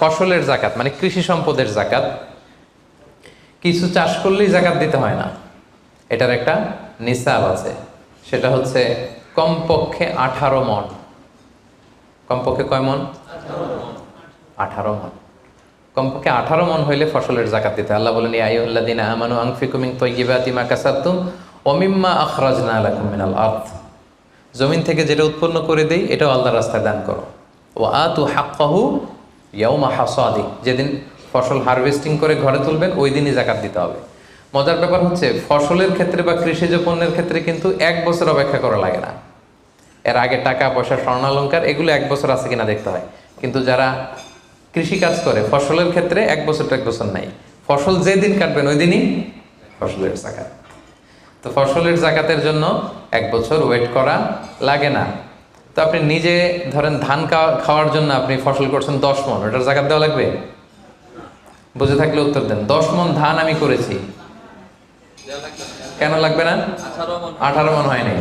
ফসলের জাকাত মানে কৃষি সম্পদের জাকাত। কিছু চাষ করলেই জাকাত দিতে হয় না। এটার একটা নিসাব আছে। সেটা হচ্ছে কমপক্ষে আঠারো মন। কমপক্ষে কয় মন? আঠারো মন। কমপক্ষে আঠারো মন হইলে ফসলের জাকাত দিতে আল্লাহ বলেন আইউল্লাদিন আমানু আনফিকু মিন তাইয়্যিবাতি মা কাসাবতুম ওয়া মিম্মা আখরাজনা লাকুম মিনাল আরদ। জমিন থেকে যেটা উৎপন্ন করে দেই, এটাও আল্লাহর রাস্তায় দান করো। ও আতু হাক্কাহু ইয়াউমা হাসাদি, যেদিন ফসল হারভেস্টিং করে ঘরে তুলবেন ওই দিনই জাকাত দিতে হবে। মজার ব্যাপার হচ্ছে, ফসলের ক্ষেত্রে বা কৃষিজ পণ্যের ক্ষেত্রে কিন্তু এক বছর অপেক্ষা করা লাগে না। এর আগে টাকা, পয়সা স্বর্ণালঙ্কার এগুলো এক বছর আছে কিনা দেখতে হয়। কিন্তু যারা কৃষি কাজ করে, ফসলের ক্ষেত্রে এক বছর এক বছর নাই। ফসল যেদিন কাটবেন ওই দিনই ফসলের জাকাত। তো ফসলের জাকাতের জন্য এক বছর ওয়েট করা লাগে না। তো আপনি নিজে ধরেন ধান খাওয়া- খাওয়ার জন্য আপনি ফসল করছেন দশ মন ওটার জাকাত দেওয়া লাগবে? বুঝে থাকলে উত্তর দেন দশ মন ধান আমি করেছি। কেন লাগবে না? আঠারো মন। হয় নাই।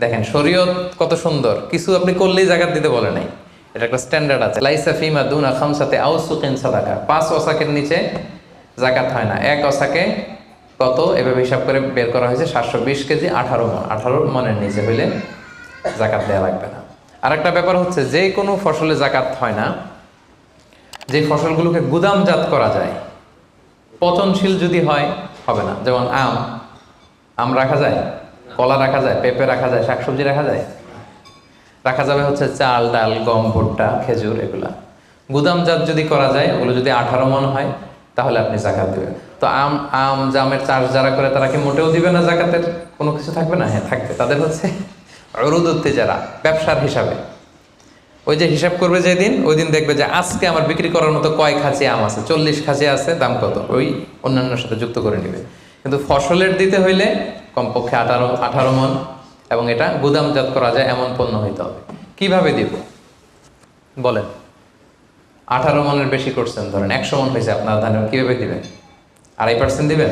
দেখেন শরীয়ত কত সুন্দর কিছু আপনি করলেই জাকাত দিতে বলে নাই। এটা একটা স্ট্যান্ডার্ড আছে। লাইসা ফিমা দুনা খামসাতে আউসুকিন সাদাকা। পাঁচ ওসাকের নিচে জাকাত হয় না। এক ওসাকে কত? এভাবে হিসাব করে বের করা হয়েছে সাতশো বিশ কেজি আঠারো মন। আঠারো মনের নিচে হইলে জাকাত দেওয়া লাগবে না। আরেকটা ব্যাপার হচ্ছে, যে কোনো ফসলে জাকাত হয় না, যে ফসলগুলোকে গুদামজাত করা যায়, পচনশীল যদি হয়, হবে না। যেমন আম আম রাখা যায়, কলা রাখা যায়, পেঁপে রাখা যায়, শাকসবজি রাখা যায়, রাখা যাবে হচ্ছে চাল, ডাল, গম, ভুট্টা, খেজুর, এগুলা। গুদামজাত যদি করা যায়, ওগুলো যদি আঠারো মন হয়, তাহলে আপনি জাকাত দেবেন। তো আম আম, জামের চাষ যারা করে, তারা কি মোটেও দিবে না জাকাতের কোনো কিছু থাকবে না? হ্যাঁ থাকবে। তাদের হচ্ছে অরুদত্তে যারা, ব্যবসার হিসাবে। ওই যে হিসাব করবে যেদিন, ওই দিন দেখবে যে আজকে আমার বিক্রি করার মতো কয় খাঁচি আম আছে? চল্লিশ খাঁচি আছে, দাম কত? ওই অন্যান্যের সাথে যুক্ত করে নেবে। কিন্তু ফসলের দিতে হইলে কমপক্ষে আঠারো আঠারো মন এবং এটা গুদামজাত করা যায়, এমন পণ্য হইতে হবে। কীভাবে দিব? বলেন। আঠারো মনের বেশি করছেন, ধরেন একশো মন হয়েছে আপনার ধানের, কীভাবে দিবেন? আড়াই পার্সেন্ট দিবেন?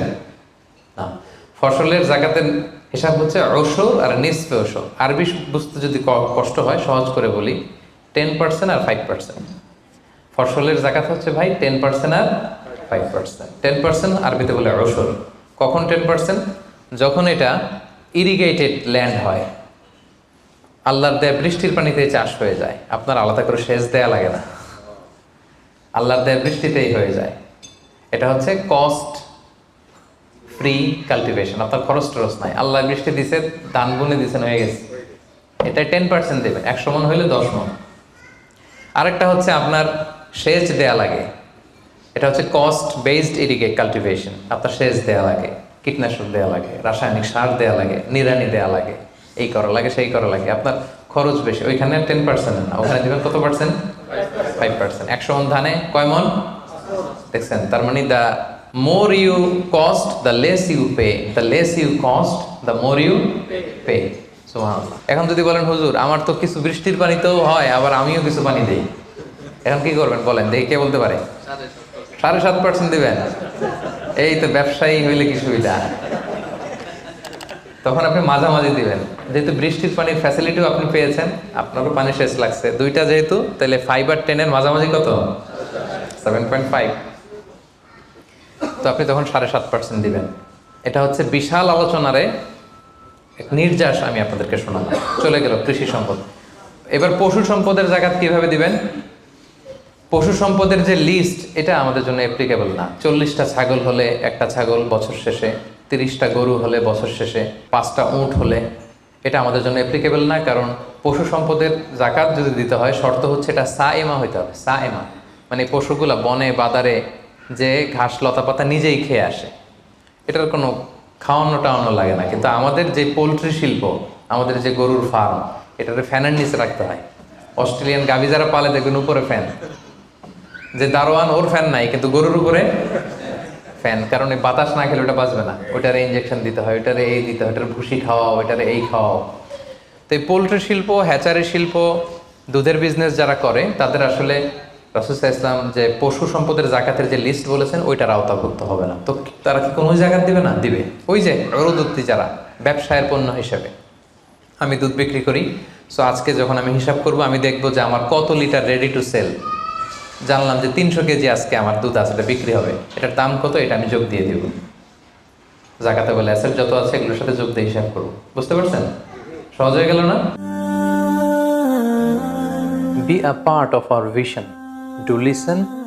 না। ফসলের জাকাতের হিসাব হচ্ছে ঔষধ আর নিসফে ঔষধ। আরবি বুঝতে যদি কষ্ট হয়, সহজ করে বলি টেন পার্সেন্ট আর ফাইভ পার্সেন্ট ফসলের জাকাত হচ্ছে ভাই টেন পার্সেন্ট আর ফাইভ পার্সেন্ট টেন পার্সেন্ট আরবিতে বলে ঔষধ। কখন টেন পার্সেন্ট যখন এটা ইরিগেটেড ল্যান্ড হয়। আল্লাহর দেয়া বৃষ্টির পানিতে চাষ হয়ে যায়। আপনার আলাদা করে সেচ দেয়া লাগে না। আল্লাহর দেয়া বৃষ্টিতেই হয়ে যায়। এটা হচ্ছে কস্ট ফ্রি কাল্টিভেশন আপনার খরচ টরচ নাই। আল্লাহ বৃষ্টি দিছে ধান বুনে দিছেন হয়ে গেছে। এটা টেন পার্সেন্ট দেবেন একশো মন হইলে দশ মন। আরেকটা হচ্ছে আপনার সেচ দেয়া লাগে। এটা হচ্ছে কস্ট বেসড ইরিগেট কাল্টিভেশন আপনার সেচ দেয়া লাগে কীটনাশক দেয়া লাগে রাসায়নিক সার দেয়া লাগে নিরানি দেয়া লাগে এই করা লাগে সেই করা লাগে। আপনার খরচ বেশি ওইখানে টেন পার্সেন্ট না ওখানে দেবেন কত পার্সেন্ট ফাইভ পার্সেন্ট একশো মন ধানে কয় মন? দেখছেন তার মানে the more you cost the less you pay the less you cost the more you pay এখন যদি বলেন, হুজুর, আমার তো কিছু বৃষ্টির পানিতেও হয়, আবার আমিও কিছু পানি দেই। এখন কি করবেন বলেন? দেখি কে বলতে পারে। সাড়ে সাত পার্সেন্ট দেবেন। এই তো ব্যবসায়ী হইলে কি সুবিধা? তখন আপনি মাঝামাঝি দিবেন। যেহেতু বৃষ্টির পানির ফ্যাসিলিটিও আপনি পেয়েছেন, আপনারও পানি শেষ লাগছে। দুইটা যেহেতু, তাহলে ফাইভ আর টেনের মাঝামাঝি কত? সেভেন পয়েন্ট ফাইভ তো আপনি তখন সাড়ে সাত পার্সেন্ট দিবেন। এটা হচ্ছে বিশাল আলোচনারে এক নির্যাস আমি আপনাদেরকে শোনালাম। চলে গেল কৃষি সম্পদ। এবার পশু সম্পদের জায়গা কীভাবে দিবেন? পশু সম্পদের যে লিস্ট এটা আমাদের জন্য অ্যাপ্লিকেবল না। চল্লিশটা ছাগল হলে একটা ছাগল বছর শেষে, তিরিশটা গরু হলে বছর শেষে, পাঁচটা উঁট হলে, এটা আমাদের জন্য অ্যাপ্লিকেবল না। কারণ পশু সম্পদের জাকাত যদি দিতে হয়, শর্ত হচ্ছে এটা সা এমা হইতে হবে। সা এমা মানে পশুগুলা বনে বাদারে যে ঘাস লতা পাতা নিজেই খেয়ে আসে। এটার কোনো খাওয়ানো টাওয়ানো লাগে না। কিন্তু আমাদের যে পোলট্রি শিল্প, আমাদের যে গরুর ফার্ম এটাতে ফ্যানের নিচে রাখতে হয়। অস্ট্রেলিয়ান গাভি যারা পালে দেখবেন উপরে ফ্যান যে দারোয়ান, ওর ফ্যান নাই, কিন্তু গরুর উপরে ফ্যান কারণ এই বাতাস না খেলে ওটা বাঁচবে না। ওইটারে ইঞ্জেকশন দিতে হয়, ওইটারে এই দিতে হয় ওটার ভুসি খাওয়াও, ওইটারে এই খাওয়াও। তো এই পোলট্রি শিল্প, হ্যাচারি শিল্প, দুধের বিজনেস যারা করে, তাদের আসলে রাসুসা ইসলাম যে পশু সম্পদের জাকাতের যে লিস্ট বলেছেন, ওইটার আওতাভুক্ত হবে না। তো তারা কি কোনো জায়গা দিবে না? দিবে। ওই যে অরুদত্তি যারা, ব্যবসায়ের পণ্য হিসেবে। আমি দুধ বিক্রি করি সো আজকে যখন আমি হিসাব করব, আমি দেখব যে আমার কত লিটার রেডি টু সেল জানলাম যে তিনশো কেজি আজকে আমার দুধ আছে, এটা বিক্রি হবে। এটার দাম কত? এটা আমি যোগ দিয়ে দিব। জাকাতে বলে অ্যাসেট যত আছে, এগুলোর সাথে যোগ দিয়ে হিসাব করব। বুঝতে পারছেন? সহজ হয়ে গেল না? Be a part of our vision to listen